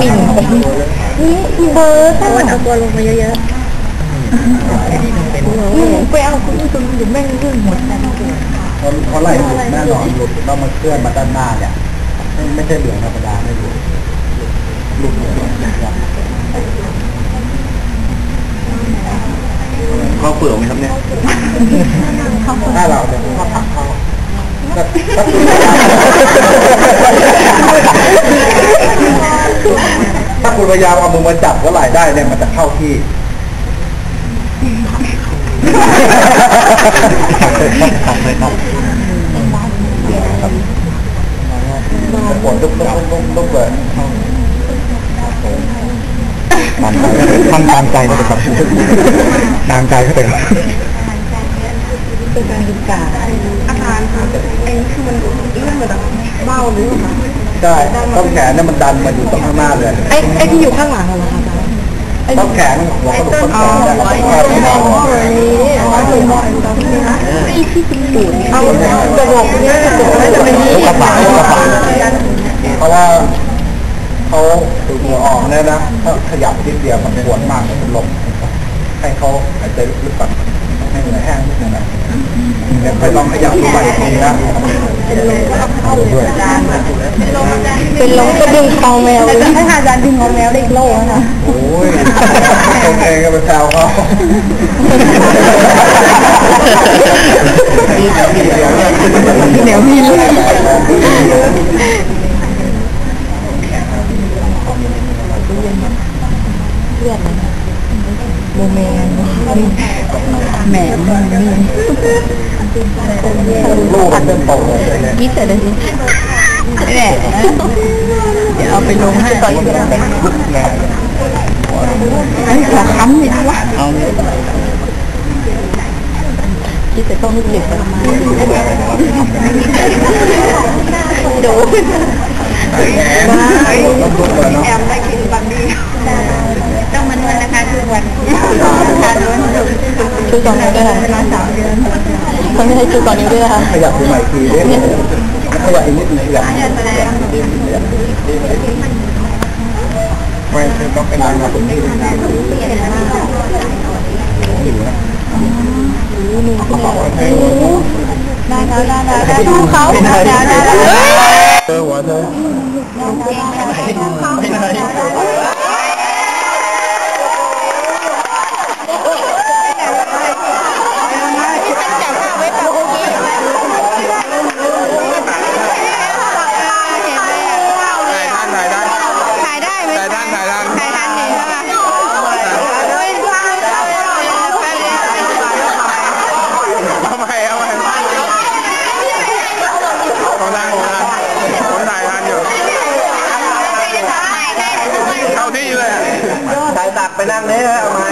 ปิ่นนี่อีเบิร์ดมันเอาตัวลงมาเยอะๆไปเอาคุณจนเดี๋ยวแม่งเรื่องหมดเพราะเพราะไหลหลุดแน่นอนหลุดเรามาเคลื่อนมาด้านหน้าเนี่ยไม่ไม่ใช่เหลืองธรรมดาไม่หลุดหลุดเลยครับเขาเปลือกไหมครับเนี่ยถ้าเราเนี่ยก็ผักเขาก็ถ้า คุณพยายามเอามือมาจับก็ไหลได้เนี่ยมันจะเข้าที่ปวดลุกลุกลุกลุกเลยทำตามใจนะครับตามใจเขาเป็นเป็นการศึกาอาการค่ะไอ้คือมันเรื่องมันแบบเบ้าหรือเปล่า ใช่ต้นแขนเนี่ยมันดันมาอยู่ตรงข้างหน้าเลยไอ้ไอ้ที่อยู่ข้างหลังเหรอคะอาจารย์ต้นแขนหัวกระดูกต้นแขอ๋อนเนี่ยไอ้ที่มองนี้ไอ้ที่มองตรงนี้นะไอ้ที่เป็นปูนเอาจะบอกเนี่ยจะบอกว่าจะเป็นนี้กระป๋ากระป๋าเพราะว่าเขาถึงหัวออกเนี่ยนะถ้าขยับนิดเดียวมันปวดมากมันเป็นลมให้เขาหายใจลึกๆก่อน ให้เหนื่อยแห้งนิดนึงนะเดี๋ยวค่อยลองขยับดูใหม่อีกทีนะด้วยเป็นลมก็ดึงคอแมวถ้าอาจารย์ดึงคอแมวได้อีกโลนะโอ้ยคนเองก็ไปแซวเขาเหนียวมีเลยโมเมนแหมมันนี่ลูกมันเป็นโตเลยเนี่ยยี่สิบนาทีแหละเดี๋ยวเอาไปลงให้ก่อนลุกแรงไอ้ขาค้ำนี่วะเอาเนี่ยยี่สิบต้องนึกเก็บประมาณโดนบ้าต้ องลุกเลยเนาะแอมได้กินบันดีต้องมันวันนะคะทุกวัน ชูสองนิ้ด้วยค่ะมาสามเดือนไม่ให้ชูสองนิ้ด้วยนะคะขยับดูใหม่อีกทีดิขยับอีกนิดหนึ่งขยับไม่ต้องเป็นอะไรมาตรงนี้เลยนะอยู่นะได้แล้วได้แล้วได้ดูเขาได้แล้วได้แล้วเออหัวเธอ ถ่ายได้ไหมถ่ายได้ถ่ายทันถ่ายทันนี่ใช่ไหม เอาไปเอาไปของทางของทางผมถ่ายทันอยู่เข้าที่เลย สาย ตักไปนั่งเนี้ยทำไม